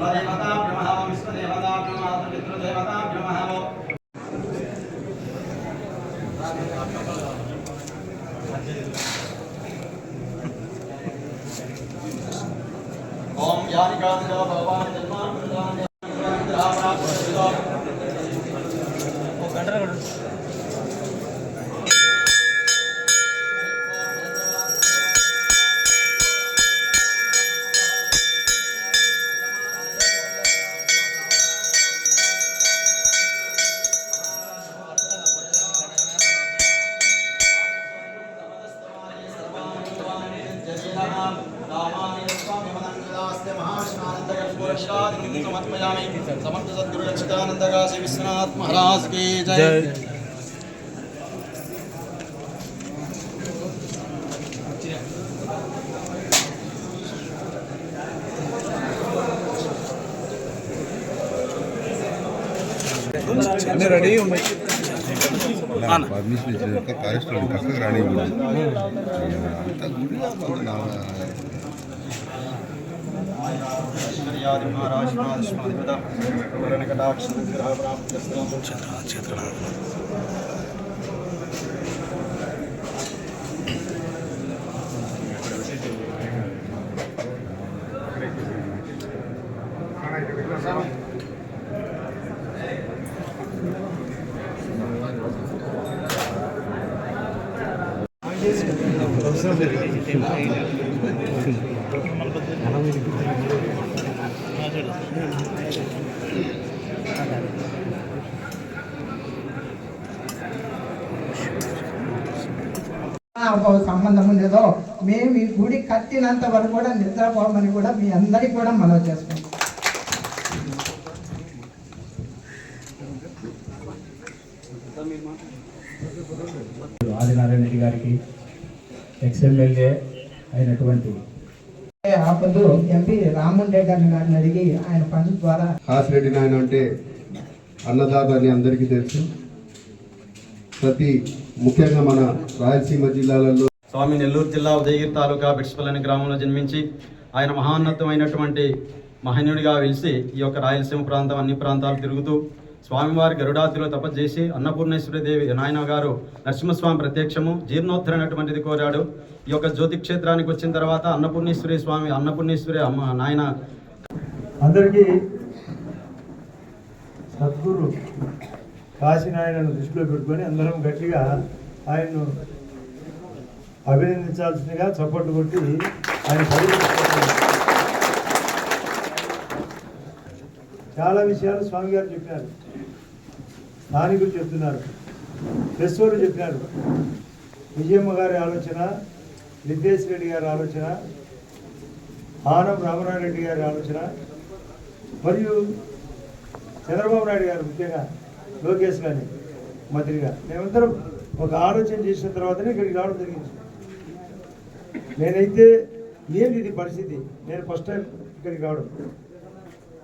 ఉన్నా ఓం యానికాదిగా భగవాన్ అన్నీ రెడీ ఉన్నాయి పర్మిషన్ ఇచ్చినంత కార్యక్రమం పక్కకు రాని Thank you. సంబంధం ఉండేదో మేము ఈ గుడి కట్టినంత వరకు కూడా నిద్రపోమని కూడా మీ అందరికీ కూడా మనవి చేసుకుంటాం. ఆదినారాయణ రెడ్డి గారికి ఎక్స్ఎమ్మెల్యే అయినటువంటి ఆపదు. ఎంపీ రామ్మోహన్ రెడ్డి గారిని గారిని అడిగి ఆయన పనుల ద్వారా హాసిరెడ్డి నాయన అంటే అన్నదాత అని అందరికీ తెలుసు. ప్రతి ముఖ్యంగా మన రాయలసీమ జిల్లాలలో స్వామి నెల్లూరు జిల్లా ఉదయగిరి తాలూకా బిడ్స్పల్లి గ్రామంలో జన్మించి ఆయన మహాన్నతమైనటువంటి మహనీయుడిగా వెలిసి ఈ యొక్క రాయలసీమ ప్రాంతం అన్ని ప్రాంతాలు తిరుగుతూ స్వామివారి గరుడాతిలో తపస్సు చేసి అన్నపూర్ణేశ్వరి దేవి నాయన గారు నరసింహస్వామి ప్రత్యక్షము జీర్ణోత్తర అనేటువంటిది కోరాడు. ఈ యొక్క జ్యోతి క్షేత్రానికి వచ్చిన తర్వాత అన్నపూర్ణేశ్వరి స్వామి అన్నపూర్ణేశ్వరి అమ్మ నాయన అందరికీ సద్గురు కాశీనాయనను దృష్టిలో పెట్టుకొని అందరం గట్టిగా ఆయన్ను అభినందించాల్సిందిగా చప్పట్లు కొట్టి ఆయన చాలా విషయాలు స్వామి గారు చెప్పినారు స్థానికులు చెప్తున్నారు. ప్రెస్సోలు చెప్పినారు విజయమ్మ గారి ఆలోచన నితేష్ రెడ్డి గారి ఆలోచన ఆనం రామనారాయణ గారి ఆలోచన మరియు చంద్రబాబు నాయుడు గారు ముఖ్యంగా లోకేష్ గారిని మంత్రిగా మేమందరం ఒక ఆలోచన చేసిన తర్వాతనే ఇక్కడికి రావడం జరిగింది. నేనైతే ఏంది ఇది పరిస్థితి? నేను ఫస్ట్ టైం ఇక్కడికి రావడం.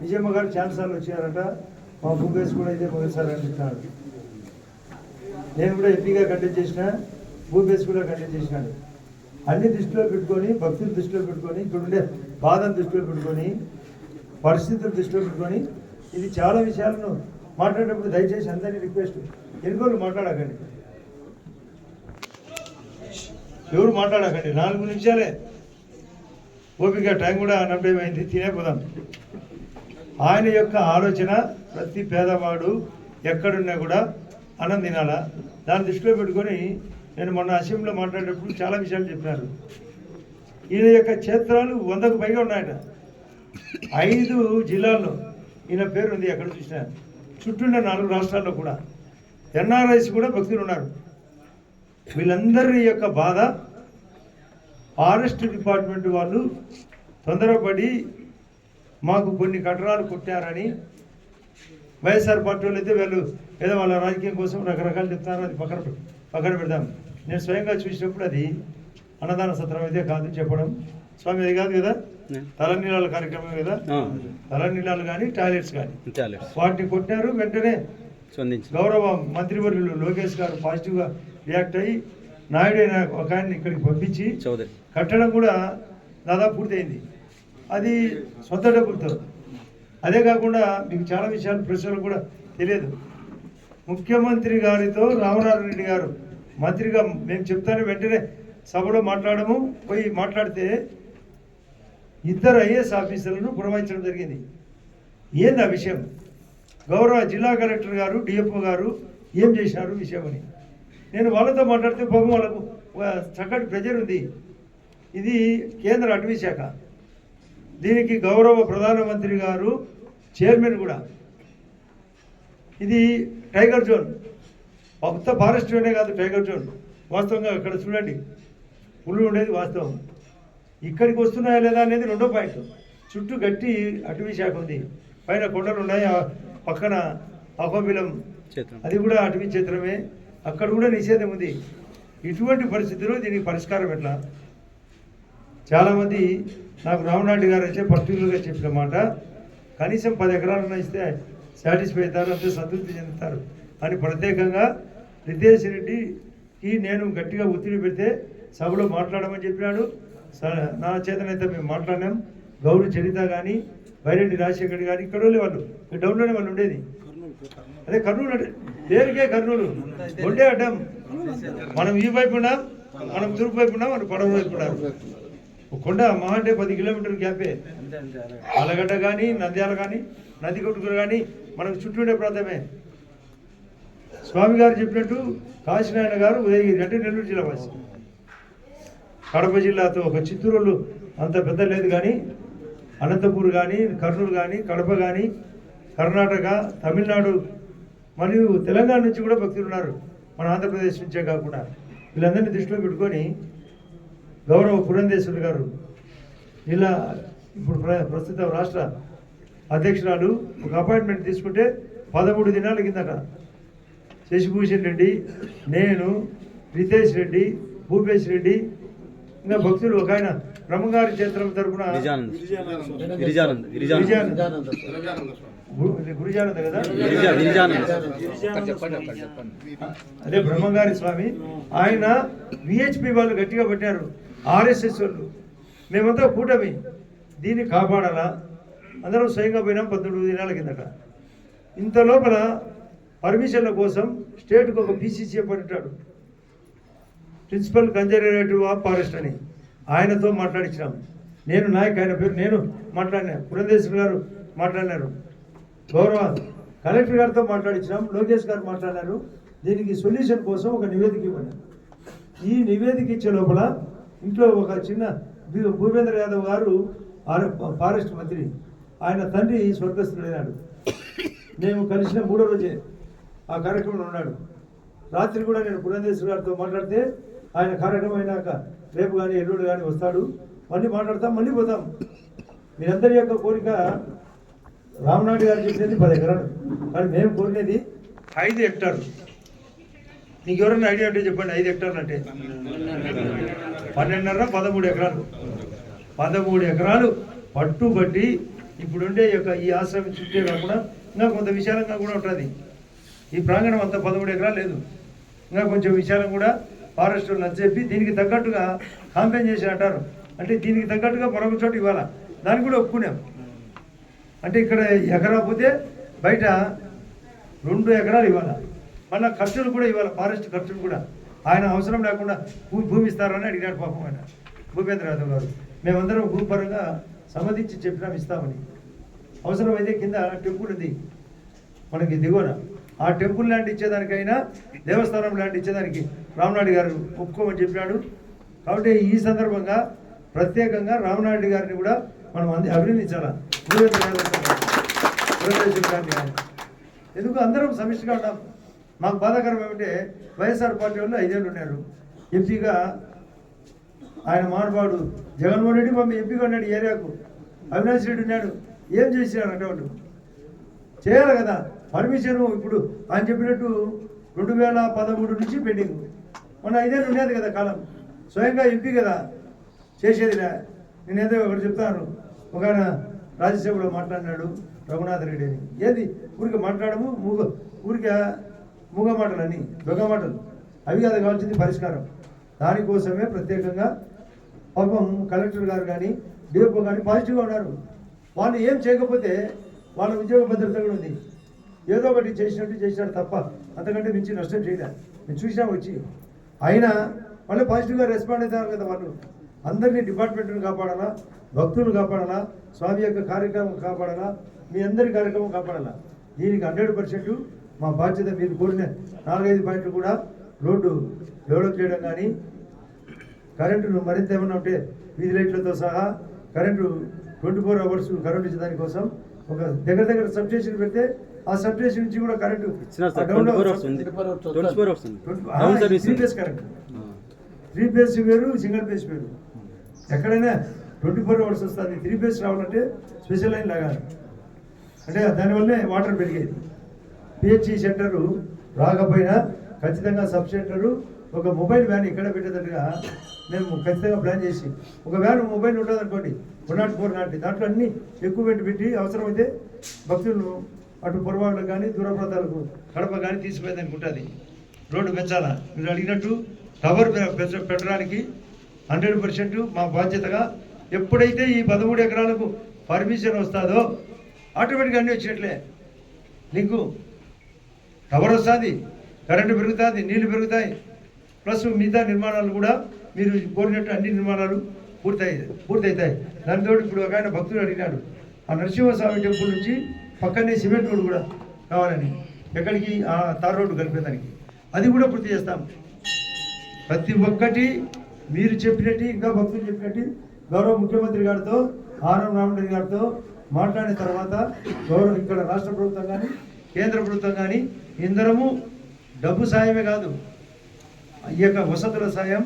నిజమ్మ గారు చాలాసార్లు వచ్చారట. మా భూపేష్ కూడా అయితే మొదటిసారి అంటున్నాడు నేను కూడా ఎంపీగా కంటెక్ట్ చేసిన భూపేష్ కూడా కంటెక్ట్ చేసినాడు అన్ని దృష్టిలో పెట్టుకొని భక్తులు దృష్టిలో పెట్టుకొని ఇక్కడ ఉండే బాధను దృష్టిలో పెట్టుకొని పరిస్థితులు దృష్టిలో పెట్టుకొని ఇది చాలా విషయాలను మాట్లాడేటప్పుడు దయచేసి అందరినీ రిక్వెస్ట్ ఎన్నికోళ్ళు మాట్లాడకండి? ఎవరు మాట్లాడకండి? నాలుగు నిమిషాలే. ఓపిక టైం కూడా నమ్మడం అయింది. తినే పోదాం. ఆయన యొక్క ఆలోచన ప్రతి పేదవాడు ఎక్కడున్నా కూడా అన్నం తినాలా? దాన్ని దృష్టిలో పెట్టుకొని నేను మొన్న అసెంబ్లీలో మాట్లాడేటప్పుడు చాలా విషయాలు చెప్పినారు ఈయన యొక్క క్షేత్రాలు వందకు పైగా ఉన్నాయట. ఐదు జిల్లాల్లో ఈయన పేరు ఉంది ఎక్కడ చూసినా. చుట్టూన్న నాలుగు రాష్ట్రాల్లో కూడా. ఎన్ఆర్ఐస్ కూడా భక్తులు ఉన్నారు. వీళ్ళందరి యొక్క బాధ ఫారెస్ట్ డిపార్ట్మెంట్ వాళ్ళు తొందరపడి మాకు కొన్ని కట్టడాలు కొట్టారని వైఎస్ఆర్ పార్టీ వాళ్ళు అయితే వీళ్ళు ఏదో వాళ్ళ రాజకీయం కోసం రకరకాలు చెప్తున్నారు అది పక్కన పక్కన పెడదాం. నేను స్వయంగా చూసినప్పుడు అది అన్నదాన సత్రం అయితే కాదు చెప్పడం. స్వామి అది కాదు కదా? తలనీళ్ళ కార్యక్రమం కదా? తలనీళ్ళాలు కానీ టాయిలెట్స్ కానీ. వాటిని కొట్టారు. వెంటనే గౌరవ మంత్రివర్యులు లోకేష్ గారు పాజిటివ్గా రియాక్ట్ అయ్యి నాయుడు అయిన ఒక ఆయన్ని ఇక్కడికి పంపించి కట్టడం కూడా దాదాపు పూర్తయింది. అది సొంత డబ్బులతో. అదే కాకుండా మీకు చాలా విషయాలు ప్రశ్నలు కూడా తెలియదు. ముఖ్యమంత్రి గారితో రామనారాయణ రెడ్డి గారు మంత్రిగా మేము చెప్తాను వెంటనే సభలో మాట్లాడము. పోయి మాట్లాడితే ఇద్దరు ఐఏఎస్ ఆఫీసర్లను పురమాయించడం జరిగింది. ఏంది ఆ విషయం? గౌరవ జిల్లా కలెక్టర్ గారు డిఎఫ్ఓ గారు ఏం చేశారు విషయం అని. నేను వాళ్ళతో మాట్లాడితే పాపం వాళ్ళకు చక్కటి ప్రెజర్ ఉంది. ఇది కేంద్ర అటవీ శాఖ. దీనికి గౌరవ ప్రధానమంత్రి గారు చైర్మన్ కూడా. ఇది టైగర్ జోన్. కొత్త ఫారెస్ట్ జోనే కాదు టైగర్ జోన్. వాస్తవంగా అక్కడ చూడండి. పుల్లు ఉండేది వాస్తవం. ఇక్కడికి వస్తున్నాయా లేదా అనేది రెండో పాయింట్. చుట్టూ గట్టి అటవీ శాఖ ఉంది. పైన కొండలు ఉన్నాయి. పక్కన అహోబిలం. అది కూడా అటవీ క్షేత్రమే. అక్కడ కూడా నిషేధం ఉంది. ఇటువంటి పరిస్థితుల్లో దీనికి పరిష్కారం ఎట్లా? చాలామంది నాకు రామనాయుడు గారు అయితే పర్టికులర్గా చెప్పిన మాట కనీసం పది ఎకరాలను ఇస్తే సాటిస్ఫై అవుతారు అంతే సంతృప్తి చెందుతారు. అని ప్రత్యేకంగా రితేష్ రెడ్డికి నేను గట్టిగా ఒత్తిడి పెడితే సభలో మాట్లాడమని చెప్పినాడు. నా చేతనైతే మేము మాట్లాడినాం. గౌరవ చరిత కానీ బైరెడ్డి రాజశేఖర్ కానీ ఇక్కడ వాళ్ళు డౌన్లోనే వాళ్ళు ఉండేది. అదే కర్నూలు అంటే పేరుకే కర్నూలు? ఉండే అడ్డం. మనం ఈ వైపు ఉన్నాం మనం తూర్పు వైపు ఉన్నాం మనం పడవ వైపు ఉన్నాం. కొండ మహా అంటే పది కిలోమీటర్ గ్యాపే. ఆలగడ్డ కానీ నంద్యాల కానీ నది కొట్టుకులు కానీ మనకు చుట్టూ ఉండే ప్రాంతమే. స్వామి గారు చెప్పినట్టు కాశీనారాయణ గారు ఉదయగిరి అంటే నెల్లూరు జిల్లా వాసి. కడప జిల్లాతో ఒక చిత్తూరులు అంత పెద్ద లేదు కానీ అనంతపూర్ కానీ కర్నూలు కానీ కడప కానీ కర్ణాటక తమిళనాడు మరియు తెలంగాణ నుంచి కూడా భక్తులు ఉన్నారు. మన ఆంధ్రప్రదేశ్ నుంచే కాకుండా. వీళ్ళందరినీ దృష్టిలో పెట్టుకొని గౌరవ పురంధేశ్వరి గారు ఇలా ఇప్పుడు ప్ర ప్రస్తుత రాష్ట్ర అధ్యక్షురాలు ఒక అపాయింట్మెంట్ తీసుకుంటే పదమూడు దినాల కిందట శశిభూషణ్ రెడ్డి నేను రితేష్ రెడ్డి భూపేష్ రెడ్డి ఇంకా భక్తులు ఒక ఆయన బ్రహ్మగారి క్షేత్రం తరపున గిరిజానంద్. కదా? అదే బ్రహ్మంగారి స్వామి. ఆయన విహెచ్పి వాళ్ళు గట్టిగా పట్టారు ఆర్ఎస్ఎస్ వాళ్ళు. మేమంతా కూటమి. దీన్ని కాపాడాలా? అందరం స్వయంగా పోయినాం పద్దెనిమిది దినాల కిందట. ఇంత లోపల పర్మిషన్ల కోసం స్టేట్కి ఒక పీసీసీ పట్టాడు ప్రిన్సిపల్ కన్జర్వేటివ్ ఆఫ్ ఫారెస్ట్ అని. ఆయనతో మాట్లాడించినాం నేను నాయక్ ఆయన పేరు నేను మాట్లాడినా. పురంధేశ్వర్ గారు మాట్లాడినారు. గౌరవ కలెక్టర్ గారితో మాట్లాడించినాం లోకేష్ గారు మాట్లాడారు దీనికి సొల్యూషన్ కోసం ఒక నివేదిక ఇవ్వండి ఈ నివేదిక ఇచ్చే లోపల ఇంట్లో ఒక చిన్న భూపేంద్ర యాదవ్ గారు ఫారెస్ట్ మంత్రి. ఆయన తండ్రి స్వర్గస్థుడైనాడు. మేము కలిసిన మూడో రోజే ఆ కార్యక్రమంలో ఉన్నాడు. రాత్రి కూడా నేను పురంధేశ్వర గారితో మాట్లాడితే ఆయన కార్యక్రమం అయినాక రేపు కానీ ఎల్లుండి కానీ వస్తాడు. మళ్ళీ మాట్లాడతాం మళ్ళీ పోతాం. మీరందరి యొక్క కోరిక రామనాయుడు గారు చెప్పినది పది ఎకరాలు. కానీ మేము కోరినది ఐదు హెక్టార్లు. మీకు ఎవరైనా ఐడియా అంటే చెప్పండి ఐదు హెక్టార్లు అంటే. పన్నెండున్నర పదమూడు ఎకరాలు. పదమూడు ఎకరాలు పట్టుబట్టి ఇప్పుడుండే యొక్క ఈ ఆశ్రమం చుట్టే కాకుండా ఇంకా కొంత విశాలంగా కూడా ఉంటుంది. ఈ ప్రాంగణం అంతా పదమూడు ఎకరాలు లేదు. ఇంకా కొంచెం విశాలం కూడా ఫారెస్ట్ అని చెప్పి దీనికి తగ్గట్టుగా కాంపెన్సేషన్ అంటారు. అంటే దీనికి తగ్గట్టుగా మరొక చోట ఇవ్వాలా? దాన్ని కూడా ఒప్పుకున్నాం. అంటే ఇక్కడ ఎకరా పోతే బయట రెండు ఎకరాలు ఇవ్వాలి? మళ్ళీ ఖర్చులు కూడా ఇవ్వాలి? ఫారెస్ట్ ఖర్చులు కూడా. ఆయన అవసరం లేకుండా భూ భూమి ఇస్తారని అడిగాడు పాపం ఆయన. భూపేంద్ర యాదవ్ గారు మేమందరం భూపరంగా సమ్మతించి చెప్పినాం ఇస్తామని. అవసరమైతే కింద టెంపుల్ ఉంది. మనకి దిగువన. ఆ టెంపుల్ ల్యాండ్ ఇచ్చేదానికైనా దేవస్థానం ల్యాండ్ ఇచ్చేదానికి రామ్నాయుడు గారు ఒప్పుకోమని చెప్పినాడు. కాబట్టి ఈ సందర్భంగా ప్రత్యేకంగా రామనాయుడు గారిని కూడా మనం అంది అభినందించాలా? భూపేంద్ర యాదవ్ గారు, ఆయన. ఎందుకు అందరం సమిష్టిగా ఉన్నాం? మాకు బాధాకరం ఏమంటే వైఎస్ఆర్ పార్టీ వాళ్ళు ఐదేళ్ళు ఉన్నారు. ఎంపీగా ఆయన మానవాడు జగన్మోహన్ రెడ్డి మమ్మీ ఎంపీగా ఉన్నాడు ఏరియాకు. అవినాష్ రెడ్డి ఉన్నాడు. ఏం చేసినారంటే వాళ్ళు? చేయాలి కదా. పర్మిషన్ ఇప్పుడు ఆయన చెప్పినట్టు రెండు వేల పదమూడు నుంచి పెండింగ్. మొన్న ఐదేళ్ళు ఉండేది కదా కాలం. స్వయంగా ఎంపీ కదా చేసేదిలే నేనేదో ఒకటి చెప్తాను. ఒక ఆయన రాజ్యసభలో మాట్లాడినాడు రఘునాథ్ రెడ్డి అని. ఏది? ఊరికి మాట్లాడము ఊరికే మూగ అని దొంగ మాటలు అవి కాదు కావాల్సింది పరిష్కారం. దానికోసమే ప్రత్యేకంగా పాపం కలెక్టర్ గారు కానీ డిఎఫ్ఓ కానీ పాజిటివ్గా ఉన్నారు. వాళ్ళు ఏం చేయకపోతే వాళ్ళ ఉద్యోగ భద్రత కూడా ఉంది. ఏదో ఒకటి చేసినట్టు చేసినారు తప్ప అంతకంటే మించి నష్టం చేయలేదు మేము చూసినాం వచ్చి. అయినా మళ్ళీ పాజిటివ్గా రెస్పాండ్ అవుతారు కదా వాళ్ళు. అందరినీ డిపార్ట్మెంట్ని కాపాడాలా? భక్తులను కాపాడాలా? స్వామి యొక్క కార్యక్రమం కాపాడాలా? మీ అందరి కార్యక్రమం కాపాడాలా? దీనికి హండ్రెడ్ పర్సెంట్ మా బాధ్యత మీరు కోరిన నాలుగైదు పాయింట్లు కూడా రోడ్డు డెవలప్ చేయడం కానీ కరెంటును మరింత ఏమన్నా ఉంటే వీధి లైట్లతో సహా current twenty four hours current ఇచ్చేదాని కోసం ఒక దగ్గర దగ్గర సబ్స్టేషన్ పెడితే ఆ సబ్స్టేషన్ నుంచి కూడా three phase current. Three phase వేరు సింగిల్ ఫేస్ వేరు. ఎక్కడైనా ట్వంటీ ఫోర్ అవర్స్ వస్తుంది. త్రీ ఫేస్ రావాలంటే స్పెషల్ లైన్ లాగాలి. అంటే దానివల్లే వాటర్ పెరిగేది. పిహెచ్సి సెంటరు రాకపోయినా ఖచ్చితంగా సబ్ సెంటరు ఒక మొబైల్ వ్యాన్ ఇక్కడ పెట్టేటట్టుగా మేము ఖచ్చితంగా ప్లాన్ చేసి ఒక వ్యాన్ మొబైల్ ఉంటుంది అనుకోండి వన్ నాట్ ఫోర్ నాటి దాంట్లో అన్ని ఎక్కువ పెట్టి అవసరమైతే భక్తులను అటు పొరపాట్లకు కానీ దూర ప్రాంతాలకు కడప కానీ తీసిపోయేదానికి ఉంటుంది రోడ్డు పెంచాలా? మీరు అడిగినట్టు టవర్ పెట్టడానికి హండ్రెడ్ పర్సెంట్ మా బాధ్యతగా ఎప్పుడైతే ఈ పదమూడు ఎకరాలకు పర్మిషన్ వస్తుందో ఆటోమేటిక్గా అన్నీ వచ్చినట్లే. నీకు టవర్ వస్తుంది కరెంటు పెరుగుతుంది నీళ్ళు పెరుగుతాయి. ప్లస్ మిగతా నిర్మాణాలు కూడా మీరు కోరినట్టు అన్ని నిర్మాణాలు పూర్తయి పూర్తవుతాయి దానితో ఇప్పుడు ఒక ఆయన భక్తుడు అడిగినాడు ఆ నరసింహస్వామి టెంపుల్ నుంచి పక్కనే సిమెంట్ రోడ్డు కూడా కావాలని. ఎక్కడికి? ఆ తార్ రోడ్డు కలిపేదానికి అది కూడా పూర్తి చేస్తాం. ప్రతి ఒక్కటి మీరు చెప్పినట్టు ఇంకా భక్తులు చెప్పినట్టు గౌరవ ముఖ్యమంత్రి గారితో ఆనం రామరెడ్డి గారితో మాట్లాడిన తర్వాత గౌరవ ఇక్కడ రాష్ట్ర ప్రభుత్వం కానీ కేంద్ర ప్రభుత్వం కానీ ఇందరము డబ్బు సాయమే కాదు ఈ యొక్క వసతుల సాయం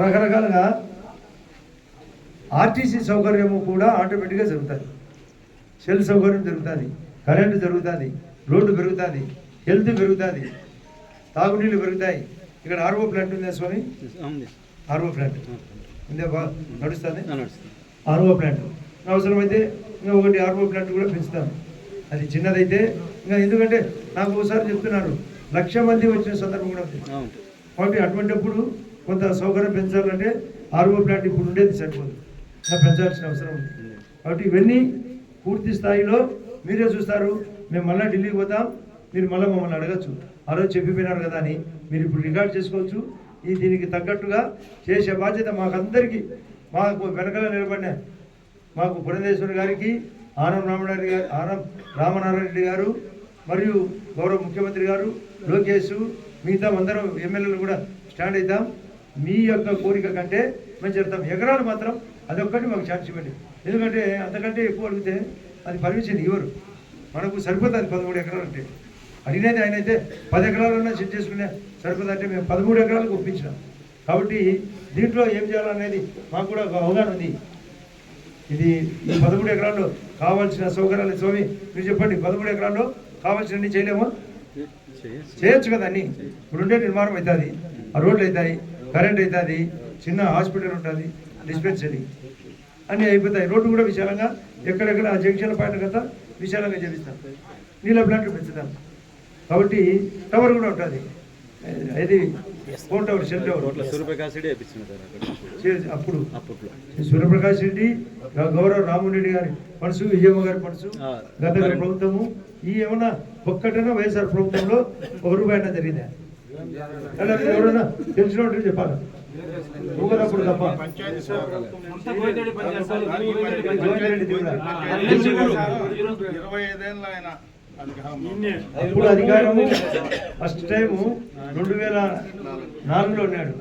రకరకాలుగా ఆర్టీసీ సౌకర్యము కూడా ఆటోమేటిక్గా జరుగుతుంది. సెల్ సౌకర్యం జరుగుతుంది కరెంటు జరుగుతుంది రోడ్డు పెరుగుతుంది హెల్త్ పెరుగుతుంది తాగునీళ్ళు పెరుగుతాయి. ఇక్కడ ఆర్ఓ ప్లాంట్ ఉందా స్వామి? RO plant. ఉందే నడుస్తుంది? RO plant. అవసరమైతే ఇంకా ఒకటి ఆర్ఓ ప్లాంట్ కూడా పెంచుతాం. అది చిన్నదైతే ఇంకా ఎందుకంటే నాకు ఒకసారి చెప్తున్నారు లక్ష మంది వచ్చిన సందర్భం కూడా ఉంది. అవును. కాబట్టి అటువంటిప్పుడు కొంత సౌకర్యం పెంచాలంటే ఆర్ఓ ప్లాంట్ ఇప్పుడు ఉండేది సరిపోదు. పెంచాల్సిన అవసరం ఉంది. కాబట్టి ఇవన్నీ పూర్తి స్థాయిలో మీరే చూస్తారు. మేము మళ్ళీ ఢిల్లీకి పోతాం. మీరు మళ్ళీ మమ్మల్ని అడగచ్చు. ఆ రోజు చెప్పిపోయినారు కదా అని మీరు ఇప్పుడు రికార్డ్ చేసుకోవచ్చు. ఈ దీనికి తగ్గట్టుగా చేసే బాధ్యత మాకందరికీ మాకు వెనకాల నిలబడిన మాకు పురంధేశ్వరి గారికి ఆనం రామనాయుడు గారు ఆనం రామనారాయణ రెడ్డి గారు మరియు గౌరవ ముఖ్యమంత్రి గారు లోకేష్ మిగతా అందరం ఎమ్మెల్యేలు కూడా స్టాండ్ అవుతాం మీ యొక్క కోరిక కంటే మేము చెప్తాం ఎకరాలు మాత్రం అదొక్కటి మాకు ఛాన్స్ ఇవ్వండి. ఎందుకంటే అంతకంటే ఎక్కువ అడిగితే అది పర్మిషన్ ఇవ్వరు మనకు సరిపోతుంది పదమూడు ఎకరాలు అంటే. అడిగినది ఆయన అయితే పది ఎకరాలన్నా సెట్ చేసుకునే సరిపోతుంది అంటే మేము పదమూడు ఎకరాలకు ఒప్పించినాం. కాబట్టి దీంట్లో ఏం చేయాలనేది మాకు కూడా ఒక అవగాహన ఉంది. ఇది ఈ పదమూడు ఎకరాల్లో కావాల్సిన సౌకర్యాలు స్వామి మీరు చెప్పండి. పదమూడు ఎకరాల్లో కావాల్సినన్ని చేయలేమా. చేయొచ్చు. కదా అన్ని. ఇప్పుడుండే నిర్మాణం అవుతుంది ఆ రోడ్లు అవుతాయి కరెంట్ అవుతుంది చిన్న హాస్పిటల్ ఉంటుంది డిస్పెన్సరీ. అన్నీ అయిపోతాయి. రోడ్డు కూడా విశాలంగా ఎక్కడెక్కడ ఆ జంక్షన్ పాయింట్ కదా విశాలంగా చేపిస్తాం. నీళ్ళ ప్లాంట్లు పెంచుతాం. కాబట్టి టవర్ కూడా ఉంటుంది. ఇది ఫోన్ టవర్ సెల్ టవర్. రోడ్ల సూర్యప్రకాశ్ రెడ్డి అప్పుడు. అప్పట్లో. సూర్యప్రకాష్ రెడ్డి గౌరవ రామన్ రెడ్డి గారి మనసు విజయమ్మ గారి మనసు గత ప్రభుత్వము ఈ ఏమన్నా ఒక్కటైనా వైఎస్ఆర్ ప్రభుత్వంలో ఒక రూపాయి అయినా జరిగిందా? అలా ఎవరైనా తెలిసిన చెప్పాలి. ఊగరప్పుడు తప్ప. ఇప్పుడు ఇరవై అధికారము ఫస్ట్ టైము రెండు వేల నాలుగులో ఉన్నాడు.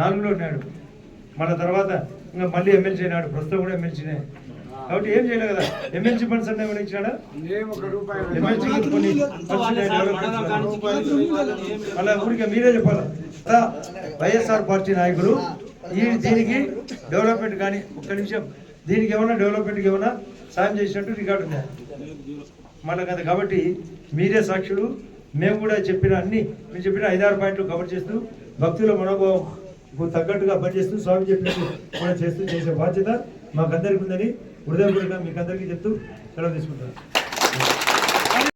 నాలుగులో ఉన్నాడు. మన తర్వాత ఇంకా మళ్ళీ ఎమ్మెల్సీ అయినాడు. ప్రస్తుతం కూడా ఎమ్మెల్సీనే. కాబట్టి ఏం చేయలేదు కదా? ఎమ్మెల్సీ ఫండ్స్ అంటే ఏమైనా ఇచ్చాడా? ఎమ్మెల్సీ కొన్ని. అలా ఊరికే మీరే చెప్పాలి? వైఎస్ఆర్ పార్టీ నాయకులు ఈ దీనికి డెవలప్మెంట్ కానీ ఒక్క నిమిషం. దీనికి ఏమన్నా డెవలప్మెంట్కి ఏమన్నా సాయం చేసినట్టు రికార్డు ఉంది. మనకు అది కాబట్టి మీరే సాక్షులు. మేము కూడా చెప్పిన అన్ని మేము చెప్పిన ఐదారు పాయింట్లు కవర్ చేస్తూ భక్తుల మనోభావం తగ్గట్టుగా పనిచేస్తూ స్వామి చెప్పినట్టు కూడా చేస్తూ చేసే బాధ్యత మాకందరికి ఉందని హృదయపూర్వకంగా మీకు అందరికీ చెప్తూ సెలవు తీసుకుంటాను